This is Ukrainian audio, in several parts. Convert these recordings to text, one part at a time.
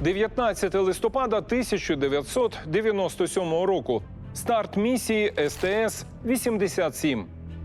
19 листопада 1997 року. Старт місії СТС-87.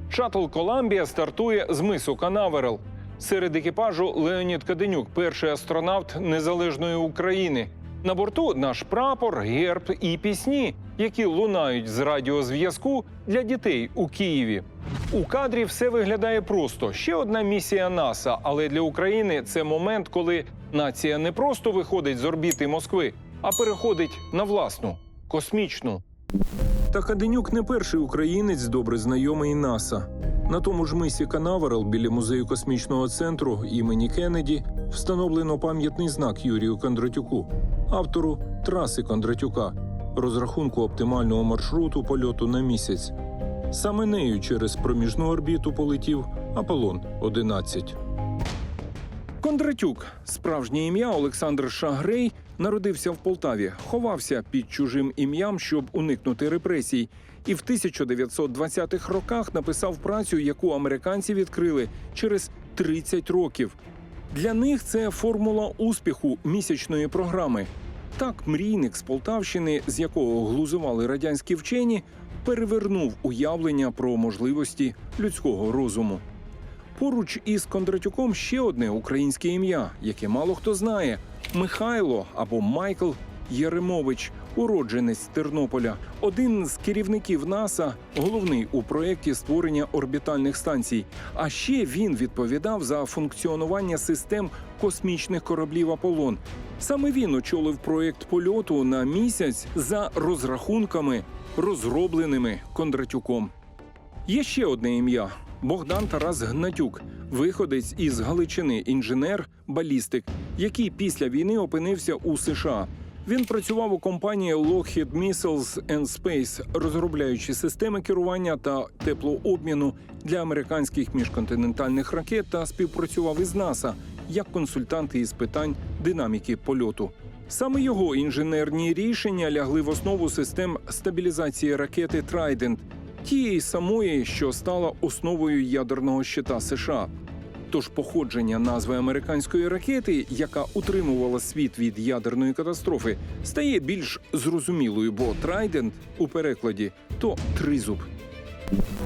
Шаттл Коламбія стартує з мису Канаверал. Серед екіпажу Леонід Каденюк, перший астронавт незалежної України. На борту наш прапор, герб і пісні, які лунають з радіозв'язку для дітей у Києві. У кадрі все виглядає просто. Ще одна місія НАСА, але для України це момент, коли нація не просто виходить з орбіти Москви, а переходить на власну космічну. Та Каденюк не перший українець, добре знайомий НАСА. На тому ж мисі Канаверал біля музею космічного центру імені Кеннеді встановлено пам'ятний знак Юрію Кондратюку, автору траси Кондратюка, розрахунку оптимального маршруту польоту на місяць. Саме нею через проміжну орбіту полетів Аполлон 11. Кондратюк, справжнє ім'я Олександр Шагрей, народився в Полтаві, ховався під чужим ім'ям, щоб уникнути репресій. І в 1920-х роках написав працю, яку американці відкрили через 30 років. Для них це формула успіху місячної програми. Так, мрійник з Полтавщини, з якого глузували радянські вчені, перевернув уявлення про можливості людського розуму. Поруч із Кондратюком ще одне українське ім'я, яке мало хто знає: Михайло або Майкл Єремович, уродженець Тернополя, один з керівників НАСА, головний у проєкті створення орбітальних станцій. А ще він відповідав за функціонування систем космічних кораблів Аполлон. Саме він очолив проєкт польоту на місяць за розрахунками, розробленими Кондратюком. Є ще одне ім'я Богдан Тарас Гнатюк, виходець із Галичини, інженер, балістик, який після війни опинився у США. Він працював у компанії Lockheed Missiles and Space, розробляючи системи керування та теплообміну для американських міжконтинентальних ракет та співпрацював із НАСА як консультант із питань динаміки польоту. Саме його інженерні рішення лягли в основу систем стабілізації ракети Трайдент, тієї самої, що стала основою ядерного щита США. Тож походження назви американської ракети, яка утримувала світ від ядерної катастрофи, стає більш зрозумілою, бо Трайдент у перекладі то тризуб.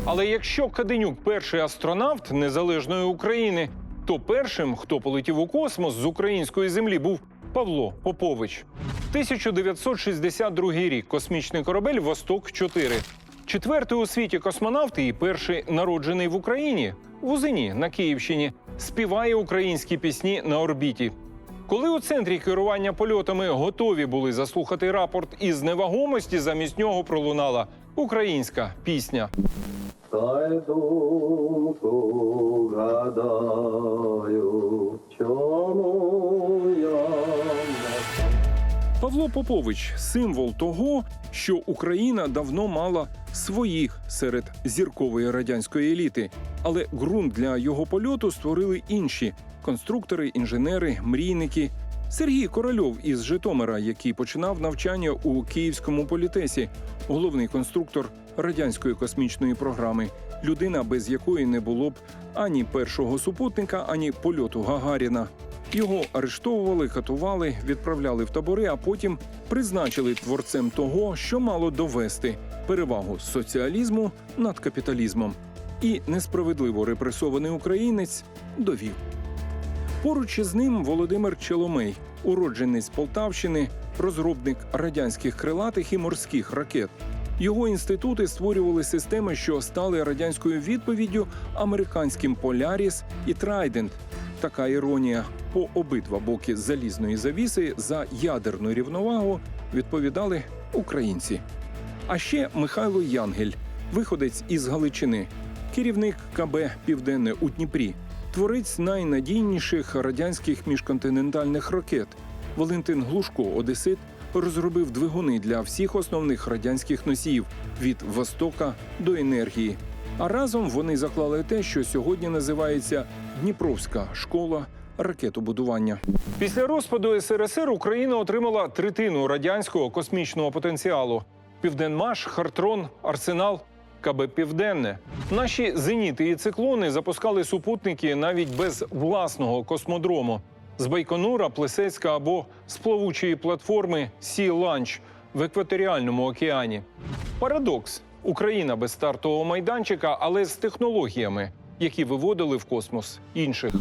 Але якщо Каденюк перший астронавт незалежної України, то першим, хто полетів у космос з української землі, був Павло Попович. 1962 рік космічний корабель Восток 4 Четвертий у світі космонавт і перший народжений в Україні в Узині на Київщині співає українські пісні на орбіті. Коли у центрі керування польотами готові були заслухати рапорт із невагомості, замість нього пролунала українська пісня. Та й думку гадаю, Павло Попович символ того, що Україна давно мала своїх серед зіркової радянської еліти, але ґрунт для його польоту створили інші конструктори, інженери, мрійники. Сергій Корольов із Житомира, який починав навчання у Київському політесі, головний конструктор радянської космічної програми, людина, без якої не було б ані першого супутника, ані польоту Гагаріна. Його арештовували, катували, відправляли в табори, а потім призначили творцем того, що мало довести перевагу соціалізму над капіталізмом. І несправедливо репресований українець довів. Поруч із ним Володимир Челомей, уродженець Полтавщини, розробник радянських крилатих і морських ракет. Його інститути створювали системи, що стали радянською відповіддю американським Поляріс і Трайдент. Така іронія по обидва боки залізної завіси за ядерну рівновагу відповідали українці. А ще Михайло Янгель, виходець із Галичини, керівник КБ Південне у Дніпрі, творець найнадійніших радянських міжконтинентальних ракет. Валентин Глушко, Одесит, розробив двигуни для всіх основних радянських носіїв від Востока до енергії. А разом вони заклали те, що сьогодні називається Дніпровська школа ракетобудування. Після розпаду СРСР Україна отримала третину радянського космічного потенціалу: Південмаш, Хартрон, Арсенал. КБ Південне наші зеніти і циклони запускали супутники навіть без власного космодрому. з Байконура, Плесецька або з плавучої платформи Sea Launch в екваторіальному океані. Парадокс: Україна без стартового майданчика, але з технологіями, які виводили в космос інших.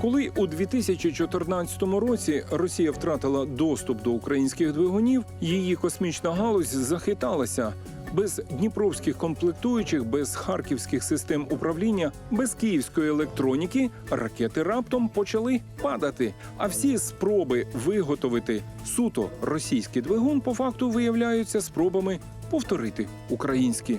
Коли у 2014 році Росія втратила доступ до українських двигунів, її космічна галузь захиталася. Без дніпровських комплектуючих, без харківських систем управління, без київської електроніки ракети раптом почали падати. А всі спроби виготовити суто російський двигун по факту виявляються спробами повторити українські.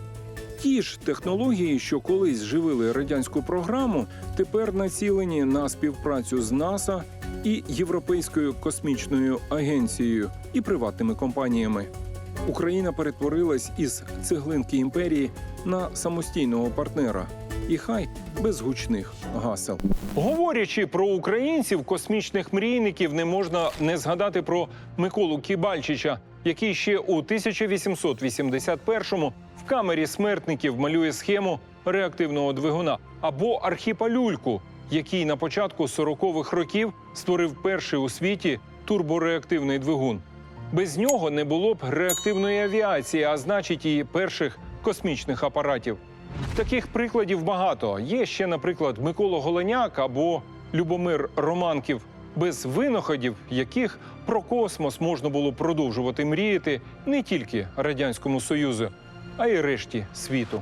Ті ж технології, що колись живили радянську програму, тепер націлені на співпрацю з НАСА і Європейською космічною агенцією і приватними компаніями. Україна перетворилась із цеглинки імперії на самостійного партнера. І хай без гучних гасел. Говорячи про українців, космічних мрійників, не можна не згадати про Миколу Кібальчича, який ще у 1881-му в камері смертників малює схему реактивного двигуна, або Архіпа Люльку, який на початку 40-х років створив перший у світі турбореактивний двигун. Без нього не було б реактивної авіації, а значить, і перших космічних апаратів. Таких прикладів багато. Є ще, наприклад, Микола Голеняк або Любомир Романків, без винаходів, яких про космос можна було продовжувати мріяти не тільки Радянському Союзу, а й решті світу.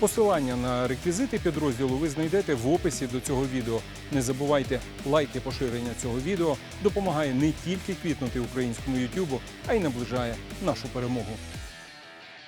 Посилання на реквізити підрозділу ви знайдете в описі до цього відео. Не забувайте, лайк і поширення цього відео допомагає не тільки квітнути українському ютюбу, а й наближає нашу перемогу.